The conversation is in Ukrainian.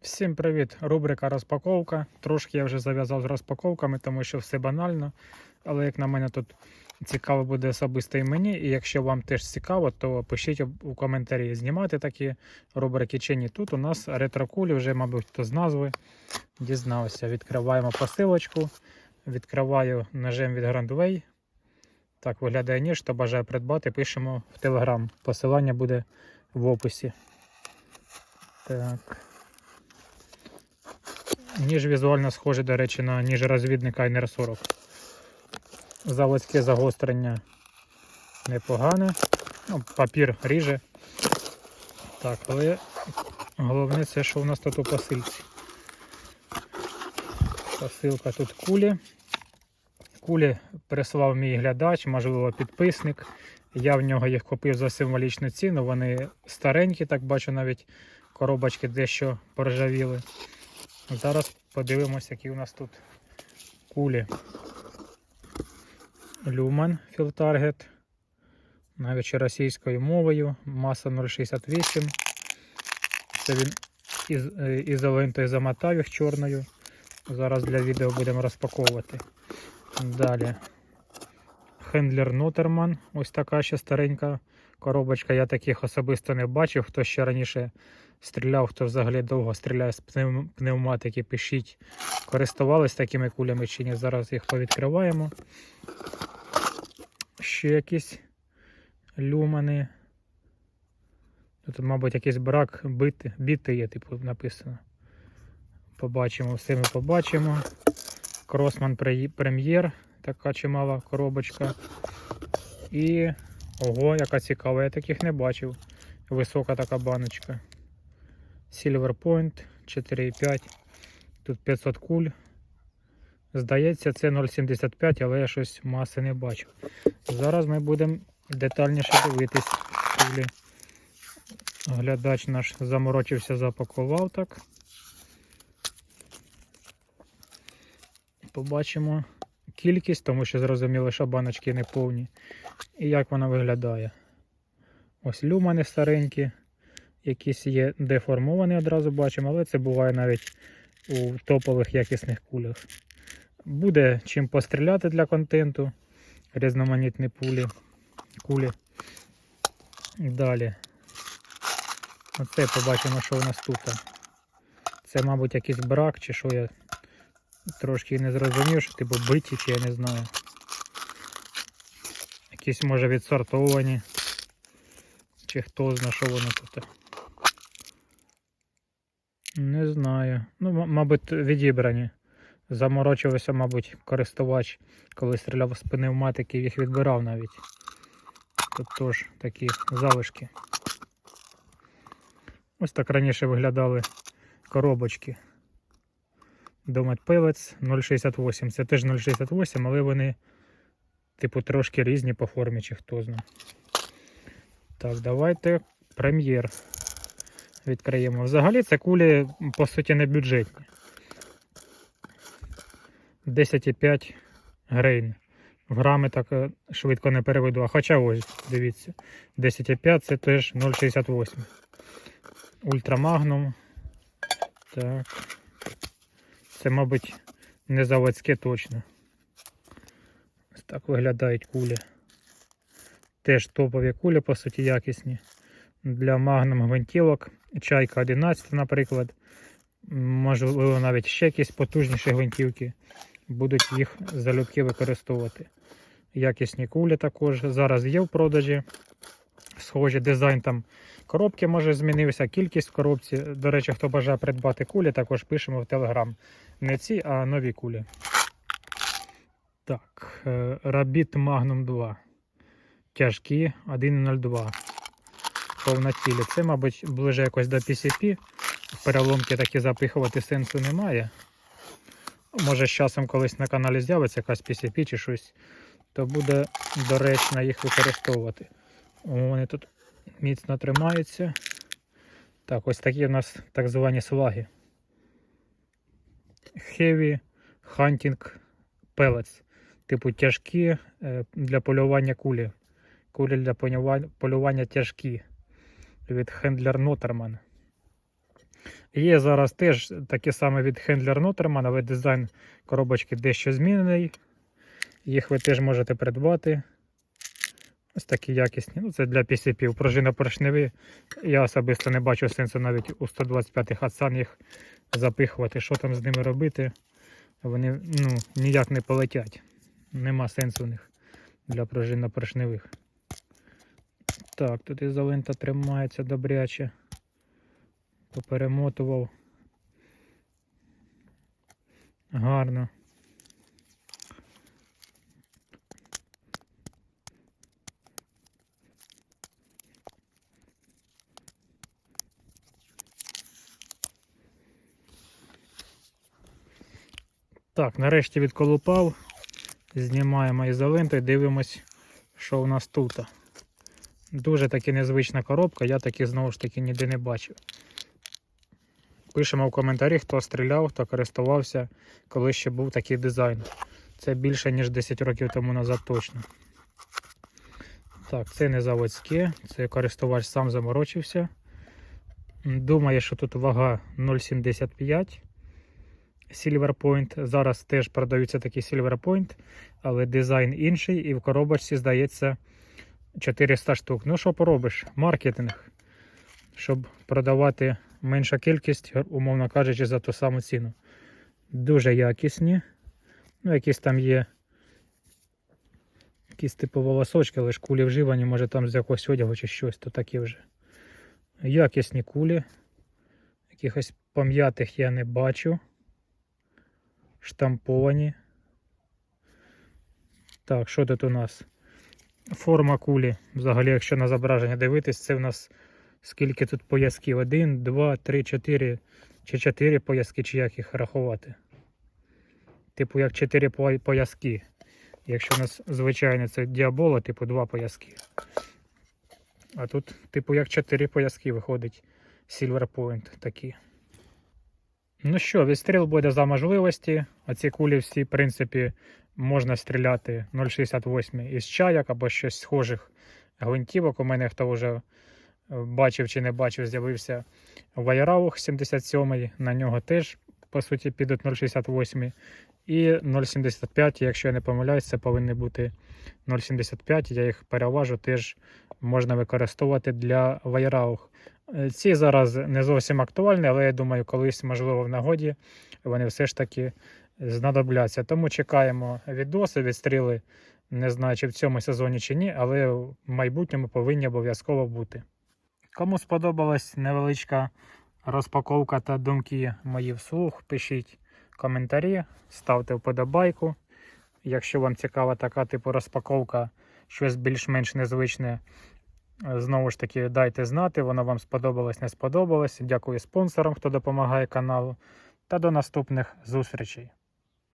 Всім привіт! Рубрика розпаковка. Трошки я вже зав'язав з розпаковками, тому що все банально. Але як на мене тут цікаво буде особисто і мені. І якщо вам теж цікаво, то пишіть у коментарі знімати такі рубрики чи ні. Тут у нас ретрокулі, вже, мабуть, хто з назви дізнався. Відкриваємо посилочку. Відкриваю ножем від Grandway. Так виглядає ніж, хто бажає придбати, пишемо в Telegram. Посилання буде в описі. Так. Ніж візуально схожий, до речі, на ніж розвідника NR40. Заводське загострення непогане. Ну, папір ріже. Так, але головне це, що у нас тут у посилці. Посилка тут кулі. Кулі прислав мій глядач, можливо, підписник. Я в нього їх купив за символічну ціну. Вони старенькі, так бачу, навіть коробочки дещо поржавіли. Зараз подивимося, які у нас тут кулі. Люман Філтаргет. Навіть ще російською мовою. Маса 0,68. Це він із, е, ізолентою замотав їх чорною. Зараз для відео будемо розпаковувати. Далі. Хендлер Нотерман. Ось така ще старенька коробочка. Я таких особисто не бачив. Хто ще раніше стріляв, хто взагалі довго стріляє з пневматики, пишіть, користувались такими кулями чи ні. Зараз їх повідкриваємо. Ще якісь люмани. Тут, мабуть, якийсь брак бити, біти є, типу, написано. Побачимо, все ми побачимо. Кросман прем'єр, така чимала коробочка. І ого, яка цікава, я таких не бачив. Висока така баночка. Silver Point 4,5. Тут 500 куль. Здається, це 0,75, але я щось маси не бачу. Зараз ми будемо детальніше дивитись. Кулі. Глядач наш заморочився, запакував так. Побачимо кількість, тому що зрозуміло, що баночки не повні. І як вона виглядає. Ось люмани старенькі якісь є деформовані, одразу бачимо, але це буває навіть у топових якісних кулях. Буде чим постріляти для контенту, різноманітні пулі, кулі. Далі. Оце побачимо, що у нас тут. Це, мабуть, якийсь брак, чи що я трошки не зрозумів, що типу биті, чи я не знаю. Якісь може відсортовані. Чи хто знає, що воно тут. Не знаю. Ну, мабуть, відібрані. Заморочився, мабуть, користувач, коли стріляв з пневматики, їх відбирав навіть. Тут теж такі залишки. Ось так раніше виглядали коробочки. Домет Pellets 0,68. Це теж 0,68, але вони, типу, трошки різні по формі, чи хто знає. Так, давайте прем'єр відкриємо. Взагалі це кулі, по суті, не бюджетні. 10,5 грейн. В грами так е, швидко не переведу. А хоча ось, дивіться, 10,5 це теж 0,68. Ультрамагнум. Так. Це, мабуть, не заводське точно. Ось так виглядають кулі. Теж топові кулі, по суті, якісні. Для магнум гвинтівок. Чайка 11, наприклад. Можливо, навіть ще якісь потужніші гвинтівки. Будуть їх залюбки використовувати. Якісні кулі також. Зараз є в продажі. Схожі дизайн там коробки може змінився, кількість коробці. До речі, хто бажає придбати кулі, також пишемо в Telegram. Не ці, а нові кулі. Так, е, Rabbit Magnum 2. Тяжкі 1.02. Повнотілі. Це, мабуть, ближе якось до PCP. Переломки такі запихувати сенсу немає. Може, з часом колись на каналі з'явиться якась PCP чи щось, то буде доречно їх використовувати. Вони тут міцно тримаються. Так, ось такі у нас так звані сваги. Heavy Hunting Pellets. Типу тяжкі е, для полювання кулі. Кулі для полювання тяжкі. Від Хендлер Нотерман. Є зараз теж такі саме від Handler Notterman, але дизайн коробочки дещо змінений. Їх ви теж можете придбати. Ось такі якісні. Ну, це для PCP. Пружина поршневі. Я особисто не бачу сенсу навіть у 125-х Хатсан їх запихувати. Що там з ними робити? Вони ну, ніяк не полетять. Нема сенсу у них для пружинно-поршневих. Так, тут ізолента тримається добряче. Поперемотував. Гарно. Так, нарешті відколупав. Знімаємо ізоленту і дивимось, що у нас тут. Дуже таки незвична коробка, я таки знову ж таки ніде не бачив. Пишемо в коментарі, хто стріляв, хто користувався, коли ще був такий дизайн. Це більше, ніж 10 років тому назад точно. Так, це не заводське, це користувач сам заморочився. Думає, що тут вага 0,75 Silver Point. Зараз теж продаються такі Silver Point, але дизайн інший, і в коробочці, здається, 400 штук. Ну, що поробиш? Маркетинг. Щоб продавати менша кількість, умовно кажучи, за ту саму ціну. Дуже якісні. Ну, якісь там є якісь типу волосочки, але ж кулі вживані, може там з якогось одягу чи щось, то такі вже. Якісні кулі. Якихось пом'ятих я не бачу. Штамповані. Так, що тут у нас? Форма кулі. Взагалі, якщо на зображення дивитись, це в нас скільки тут поясків? Один, два, три, чотири чи чотири пояски, чи як їх рахувати. Типу, як чотири пояски. Якщо у нас звичайно це діабола, типу два пояски. А тут, типу, як чотири пояски виходить Silver Point такі. Ну що, відстріл буде за можливості. Оці кулі всі, в принципі, можна стріляти 0,68 із чаяк або щось схожих гвинтівок. У мене хто вже е, бачив чи не бачив, з'явився Вайраух 77 На нього теж, по суті, підуть 0,68. І 0,75, якщо я не помиляюсь, це повинні бути 0,75. Я їх переважу, теж можна використовувати для Вайраух. Е, Ці зараз не зовсім актуальні, але я думаю, колись, можливо, в нагоді вони все ж таки знадобляться. Тому чекаємо відоси, відстріли. Не знаю, чи в цьому сезоні чи ні, але в майбутньому повинні обов'язково бути. Кому сподобалась невеличка розпаковка та думки мої вслух, пишіть коментарі, ставте вподобайку. Якщо вам цікава така типу розпаковка, щось більш-менш незвичне, знову ж таки, дайте знати, воно вам сподобалось, не сподобалось. Дякую спонсорам, хто допомагає каналу. Та до наступних зустрічей.